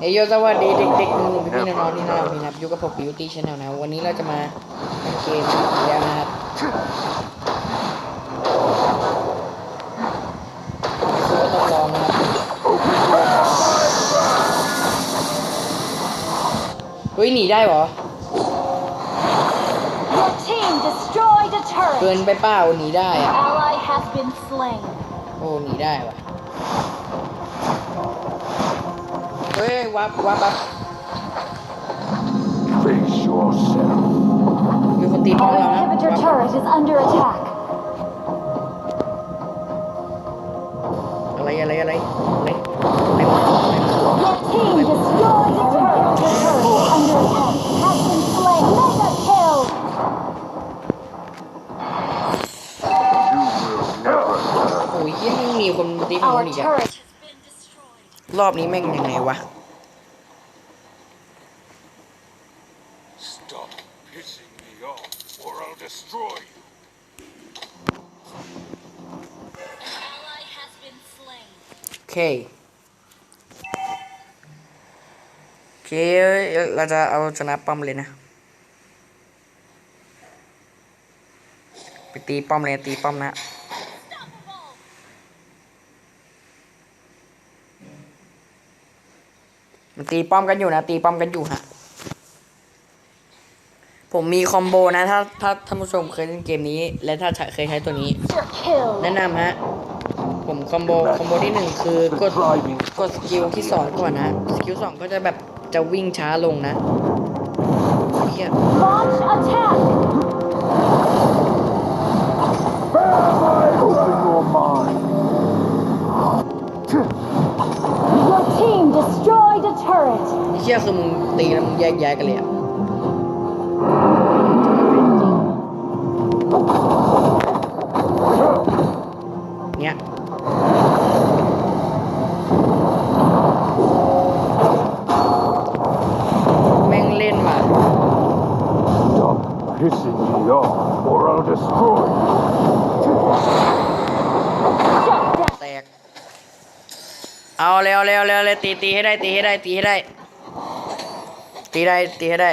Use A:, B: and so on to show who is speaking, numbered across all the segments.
A: เอยโยสวัสดีเด็กๆหนุ่มๆพี่ๆน้องๆนี่นะพี่นะครับอยู่กับผมบิวตี้ชาแนลนะวันนี้เราจะมาเล่นเกมอีกแล้วนะครับคือก็ต้องลองนะครับเฮ้ยหนีได้เหรอ
B: Your team destroyed a
A: เกิน
B: turret.
A: ไปเปล่าหนีได้อะ
B: Ally has been slain.
A: โอ้หนีได้วะ เฮ้ยวับวับวับ
C: Face yourself.
A: มีคนตีป้อม
B: Our
A: เรานะ
B: inhibitor
A: วับ
B: turret is under attack.
A: อะไรอะไรอะไรอะไรอะไรวะ
B: Your team destroyed a turret. The turret is under attack. Has been slain. Mega kill.
C: You will never learn.
A: โอ้ยยังมีคนตีฝั่ง
B: Our
A: นู้นอีกอะ
B: turret has been destroyed.
A: รอบนี้แม่งยังไงวะ
C: Stop pissing me off, or I'll destroy you.
B: Ally has been slain.
A: โอเคโอเคเราจะเอาชนะป้อมเลยนะไปตีป้อมเลยตีป้อมนะ มันตีป้อมกันอยู่นะ ตีป้อมกันอยู่ฮะ ผมมีคอมโบนะ ถ้าถ้าท่านผู้ชมเคยเล่นเกมนี้ และถ้าเคยใช้ตัวนี้ แนะนำฮะ ผมคอมโบคอมโบที่หนึ่งคือกดกดสกิลที่สองก่อนนะ สกิลสองก็จะแบบจะวิ่งช้าลงนะเฮีย
B: turret.
A: เฮียคือมึงตีแล้วมึงแยกย้ายกันเลยอะเนี้ยแม่งเล่นว่ะ
C: Stop pissing me off, or I'll destroy you.
B: Shut down.
A: แตก เอาเร็วเร็วเร็วเลยตีตีให้ได้ตีให้ได้ตีให้ได้ ตีได้ตีให้ไ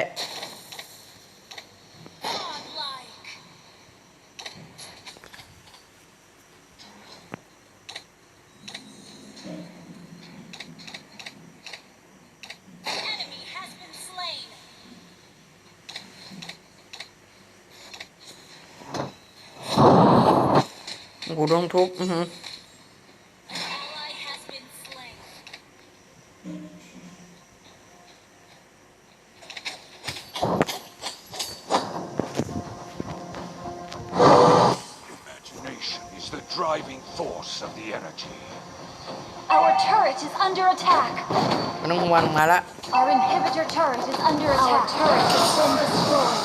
A: driving
C: force of the energy.
B: Our turret is under attack.
A: มันต้องวางมาละ
B: Our inhibitor turret is under attack. Our turret has been destroyed.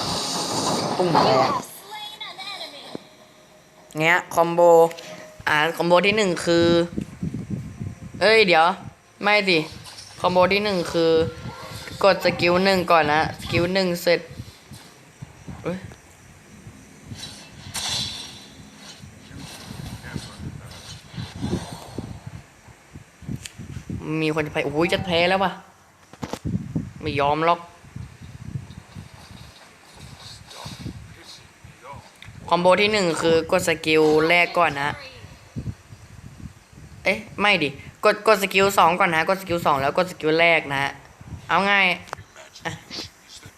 A: ปุ้งแตก
B: slain an enemy.
A: เนี้ยคอมโบ อ่าคอมโบที่หนึ่งคือ เอ้ยเดี๋ยว ไม่สิคอมโบที่หนึ่งคือกดสกิลหนึ่งก่อนนะ สกิลหนึ่งเสร็จเอ้ย มีคนจะไปโอ้ยจะแพ้แล้ววะไม่ยอมหรอกคอมโบที่หนึ่งคือกดสกิลแรกก่อนนะ เอ๊ะ ไม่ดิ กดกดสกิลสองก่อนนะ กดสกิลสองแล้วกดสกิลแรกนะ เอาง่าย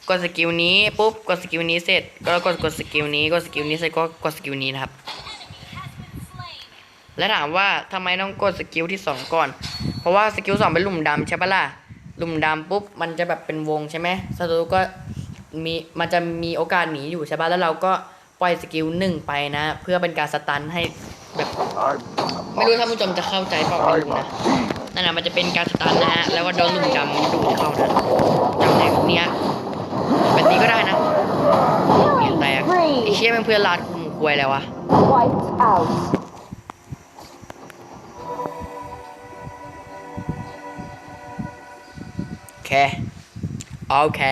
A: กดสกิลนี้ปุ๊บกดสกิลนี้เสร็จ ก็กดกดสกิลนี้กดสกิลนี้เสร็จก็กดสกิลนี้นะครับ และถามว่าทำไมต้องกดสกิลที่สองก่อน เพราะว่าสกิลสองเป็นหลุมดำใช่ปะล่ะหลุมดำปุ๊บมันจะแบบเป็นวงใช่ไหมศัตรูก็มีมันจะมีโอกาสหนีอยู่ใช่ปะแล้วเราก็ปล่อยสกิลหนึ่งไปนะ เพื่อเป็นการสตันให้แบบ
C: I'm
A: ไม่รู้ท่านผู้ชมจะเข้าใจเปล่าไม่รู้
C: I'm
A: นะ
C: a demon.
A: นั่นแหละมันจะเป็นการสตันนะฮะแล้วก็โดนหลุมดำมันดูดเข้านะจำแนกเนี้ยแบบนี้ก็ได้นะเห็น
B: Killing
A: แตก
B: spree.
A: ไอ้เชี่ยเป็นเพื่อนลาดคุมควยแล้ววะ เค โอเค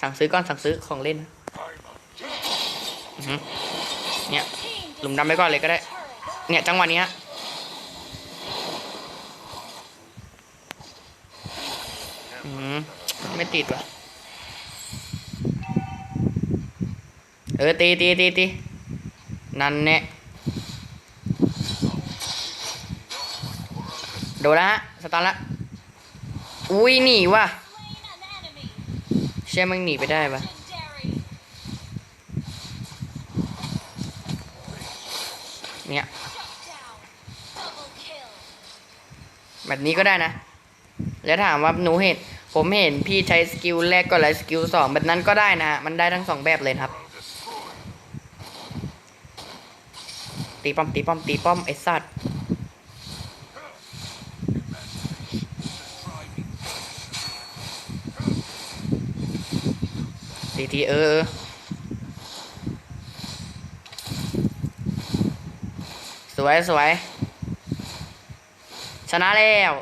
A: สั่งซื้อก่อนสั่งซื้อของเล่นเนี่ยหลุมดำไปก่อนเลยก็ได้ เนี่ยจังหวะนี้ฮะอืมไม่ติดว่ะ ออตีตีตีตีนั่นแน่โดนแล้วฮะสตาร์ละอุ้ยหนีว่ะเชื่อมึงหนีไปได้ปะเนี่ยแบบนี้ก็ได้นะ แล้วถามว่าหนูเห็น ผมเห็นพี่ใช้สกิลแรกก่อนแล้วสกิลสองแบบนั้นก็ได้นะ มันได้ทั้งสองแบบเลยครับ ตีป้อมตีป้อมตีป้อมไอ้สัตว์ตีทีเออสวยสวยชนะแล้ว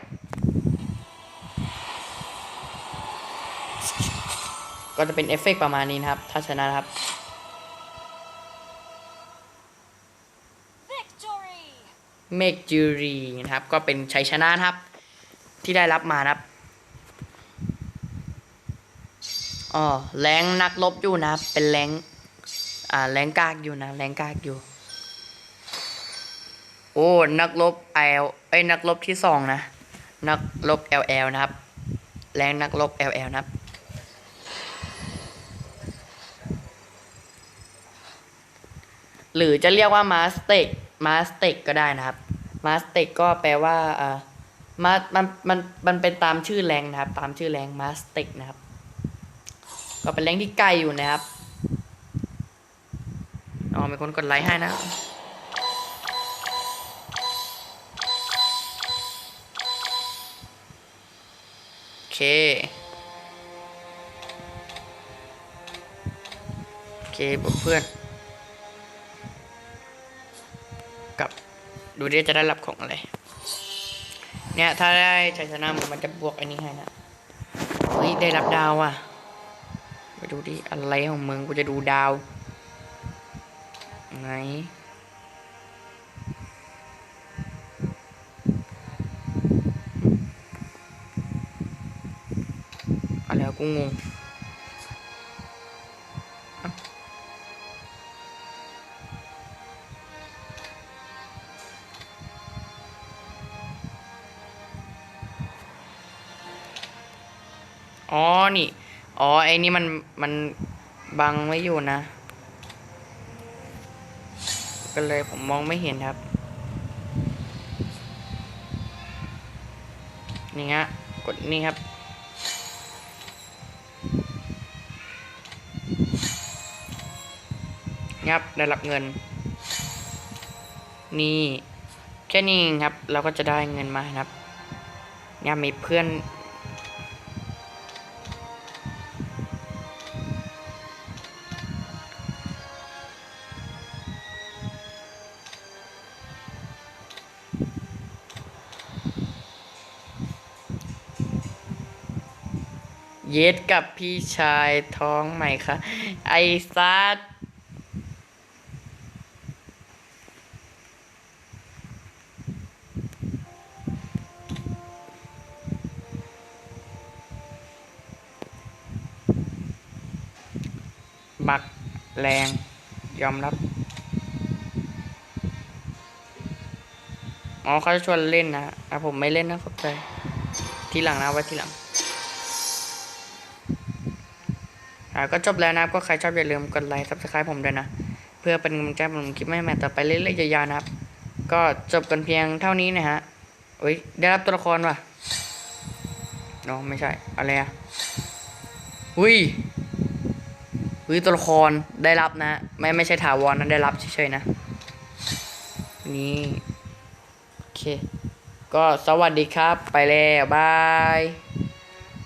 A: ก็จะเป็นเอฟเฟกต์ประมาณนี้นะครับ ถ้าชนะครับ เมกจูรีนะครับ ก็เป็นชัยชนะนะครับ ที่ได้รับมานะครับอ๋อแรงนักลบอยู่นะครับ เป็นแรงอ่าแรงกากอยู่นะแรงกากอยู่ โอ้นักลบไอลไอ้นักลบที่สองนะ นักลบ LL นะครับ แรงนักลบ LL นะครับหรือจะเรียกว่ามาสเต็ก มาสเต็กก็ได้นะครับมาสเต็กก็แปลว่าอ่ามามันมันมันเป็นตามชื่อแรงนะครับ ตามชื่อแรงมาสเต็กนะครับ ก็เป็นแรงที่ใกล้อยู่นะครับอ๋อมีคนกดไลค์ให้นะโอเคโอเคเพื่อน กับ ดูดิจะได้รับของอะไร เนี่ยถ้าได้ชัยชนะมันมันจะบวกอันนี้ให้นะเฮ้ยได้รับดาวอะไปดูดิอะไรของมึงกูจะดูดาวไหนอะไรกูงง อ๋อ นี่ อ๋อ ไอ้นี่มัน มันบังไว้อยู่นะ ก็เลยผมมองไม่เห็นครับ นี่ฮะ กดนี่ครับ งับ ได้รับเงิน นี่ แค่นี้ครับ เราก็จะได้เงินมาครับเนี่ยมีเพื่อน เย็ดกับพี่ชายท้องใหม่ค่ะ ไอซัดบักแรง ยอมรับ อ๋อเขาจะชวนเล่นนะอะผมไม่เล่นนะขอบใจ ทีหลังนะไว้ทีหลัง ก็จบแล้วนะครับ ก็ใครชอบอย่าลืมกดไลค์ซับสไครป์ผมด้วยนะ เพื่อเป็นกำลังใจผมคลิปใหม่ๆต่อไปเรื่อยๆยาวๆนะครับ ก็จบกันเพียงเท่านี้นะฮะเฮ้ยได้รับตัวละครว่ะอ๋อไม่ใช่อะไรอะอุ้ยอุ้ยตัวละครได้รับนะ ไม่ไม่ใช่ถาวรนะได้รับเฉยๆนะนี่โอเค ก็สวัสดีครับ ไปแล้ว บาย